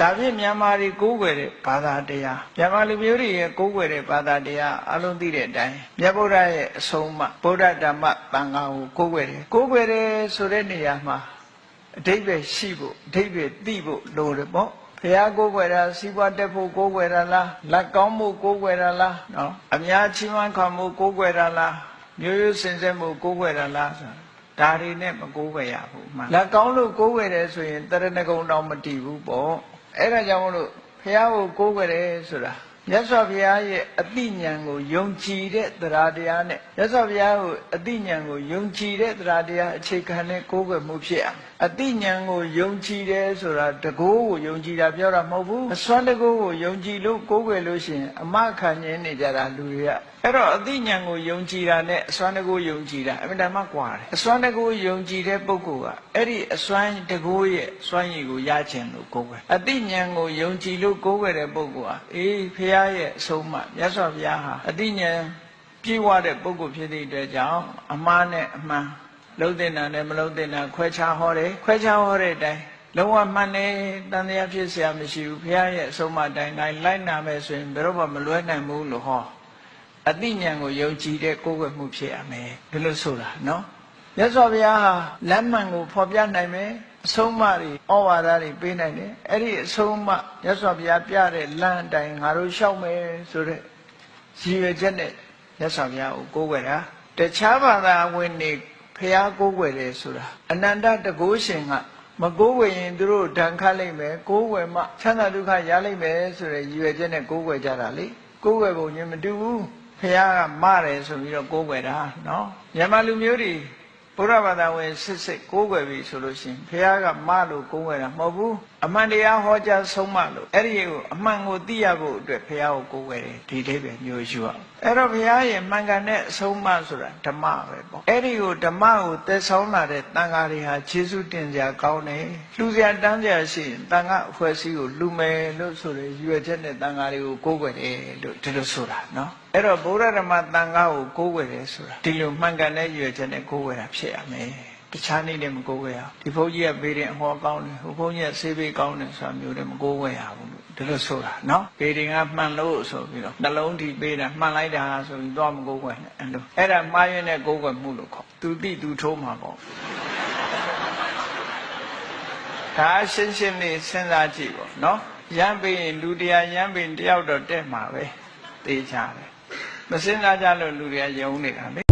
ဒါဖြင့်မြန်မာတွေကိုးကွယ်တဲ့ဘာသာတရားမြန်မာလူမျိုးတွေရဲ့ကိုးကွယ်တဲ့ဘာသာတရားအလုံးသိတဲ့အတိုင်းမြတ်ဗုဒ္ဓရဲ့အဆုံးအမဗုဒ္ဓဓမ္မသံဃာကိုကိုးကွယ်တယ်ကိုးကွယ်တယ်ဆိုတဲ့နေရာမှာအတိတ်ပဲရှိဖို့အတိတ်ပဲသိဖို့လိုတယ်ပေါ့ဘုရားကိုးကွယ်တာစီးပွားတက်ဖို့ကိုးကွယ်တာလားလက်ကောင်းမှုကိုးကွယ်တာလားနော်အများချီးမွမ်းခံမှုကိုးကွယ်တာလားမျိုးရိုးစင်စစ်မှုကိုးကွယ်တာလားဆိုတာဒါတွေနဲ့မကိုးကွယ်ရဘူးမှန်လက်ကောင်းလို့ကိုးကွယ်တယ်ဆိုရင်တရဏဂုံတော့မတည်ဘူးပေါ့ အဲ့ဒါကြောင့်မလို့ဘုရားကိုကိုးကွယ်တယ်ဆိုတာ မြတ်စွာဘုရားရဲ့အတိညာဏ်ကိုယုံကြည်တဲ့တရားတရားနဲ့မြတ်စွာဘုရားကိုအတိညာဏ်ကိုယုံကြည်တဲ့တရားတရားအခြေခံနဲ့ကိုးကွယ်မှုဖြစ်အောင်အတိညာဏ်ကိုယုံကြည်တယ်ဆိုတာတကိုးကိုယုံကြည်တာပြောတာမဟုတ်ဘူးအစွမ်းတကိုးကိုယုံကြည်လို့ကိုးကွယ်လို့ရှိရင်အမခံရင်းနေကြတာလူတွေကအဲ့တော့အတိညာဏ်ကိုယုံကြည်တာနဲ့အစွမ်းတကိုးယုံကြည်တာအမှန်တမ်းကွာတယ်အစွမ်းတကိုးယုံကြည်တဲ့ပုဂ္ဂိုလ်ကအဲ့ဒီအစွမ်းတကိုးရဲ့စွမ်းရည်ကိုရခြင်းလို့ကိုးကွယ်အတိညာဏ်ကိုယုံကြည်လို့ကိုးကွယ်တဲ့ပုဂ္ဂိုလ်ဟာအေးဖះရဲ့အဆုံးအမမြတ်စွာဘုရားဟာအတိညာဏ်ပြည့်ဝတဲ့ပုဂ္ဂိုလ်ဖြစ်တဲ့အတွက်ကြောင့်အမှားနဲ့အမှန်လုံးတဲ့နာနဲ့မလုံးတဲ့နာခွဲခြားဟောတယ်ခွဲခြားဟောတဲ့အတိုင်းလုံးဝမှန်တယ်တန်တရားဖြစ်เสียမရှိဘူးဘုရားရဲ့အဆုံးအမတိုင်းတိုင်းလိုက်နာမယ်ဆိုရင်ဘယ်တော့မှမလွဲနိုင်ဘူးလို့ဟောအတိညာဏ်ကိုယုံကြည်တဲ့ကိုယ်ွယ်မှုဖြစ်ရမယ်ဒီလိုဆိုတာနော် မြတ်စွာဘုရားဟာလမ်းမှန်ကိုဖော်ပြနိုင်မယ်အဆုံးအမတွေဩဝါဒတွေပေးနိုင်တယ်အဲ့ဒီအဆုံးအမမြတ်စွာဘုရားပြတဲ့လမ်းအတိုင်းငါတို့ရှောက်မယ်ဆိုတဲ့ရည်ရွယ်ချက်နဲ့မြတ်စွာဘုရားကိုကိုးကွယ်တာတခြားဘာသာဝင်တွေဖះကိုးကွယ်တယ်ဆိုတာအနန္တတကုရှင်ကမကိုးကွယ်ရင်သူတို့ဒဏ်ခတ်လိုက်မယ်ကိုးကွယ်မှချမ်းသာဒုက္ခရလိုက်မယ်ဆိုတဲ့ရည်ရွယ်ချက်နဲ့ကိုးကွယ်ကြတာလေကိုးကွယ်ပုံချင်းမတူဘူးဖះကမတယ်ဆိုပြီးတော့ကိုးကွယ်တာနော်မြန်မာလူမျိုးတွေ ဘုရားဘာသာဝင်စစ်စစ်ကိုးကွယ်ပြီဆိုလို့ရှိရင်ဘုရားကမလို့ကိုးကွယ်တာမဟုတ်ဘူး အမှန်တရားဟောကြားဆုံးမလို့အဲ့ဒီကိုအမှန်ကိုသိရဖို့အတွက်ဘုရားကိုကိုးကွယ်တယ်ဒီအိဗယ်မျိုးယူအောင်အဲ့တော့ဘုရားရဲ့မှန်ကန်တဲ့အဆုံးအမဆိုတာဓမ္မပဲပေါ့အဲ့ဒီကိုဓမ္မကိုသက်ဆောင်လာတဲ့တန်ဃာတွေဟာခြေဆုတင်ကြကောင်းတယ်လှူစရာတန်းစရာရှိရင်တန်ဃာအဖွဲ့အစည်းကိုလှူမယ်လို့ဆိုရရွယ်ချက်နဲ့တန်ဃာတွေကိုကိုးကွယ်တယ်လို့ဒီလိုဆိုတာနော်အဲ့တော့ဗုဒ္ဓဓမ္မတန်ဃာကိုကိုးကွယ်တယ်ဆိုတာဒီလိုမှန်ကန်တဲ့ရွယ်ချက်နဲ့ကိုးကွယ်တာဖြစ်ရမယ် တခြားနည်းနဲ့မကိုးကွယ်ရဘူးဒီဘုန်းကြီးကဘေးရင်အဟောကောင်းတယ်ဟိုဘုန်းကြီးကဆေးဘေးကောင်းတယ်ဆိုတာမျိုးနဲ့မကိုးကွယ်ရဘူးလို့ဒီလိုဆိုတာနော်ဘေးရင်ကမှန်လို့ဆိုပြီးတော့နှလုံးထိပေးတာမှန်လိုက်တာဆိုပြီးတော့မကိုးကွယ်နဲ့အဲ့လိုအဲ့ဒါမှားရင်းနဲ့ကိုးကွယ်မှုလို့ခေါ်သူတိသူထိုးမှာပေါ့ဒါရှင်းရှင်းလေးစဉ်းစားကြည့်ပေါ့နော်ရမ်းပြီးရင်လူတရားရမ်းပြီးတယောက်တော့တက်မှာပဲသိချတယ်မစဉ်းစားကြလို့လူတွေကယုံနေတာလေ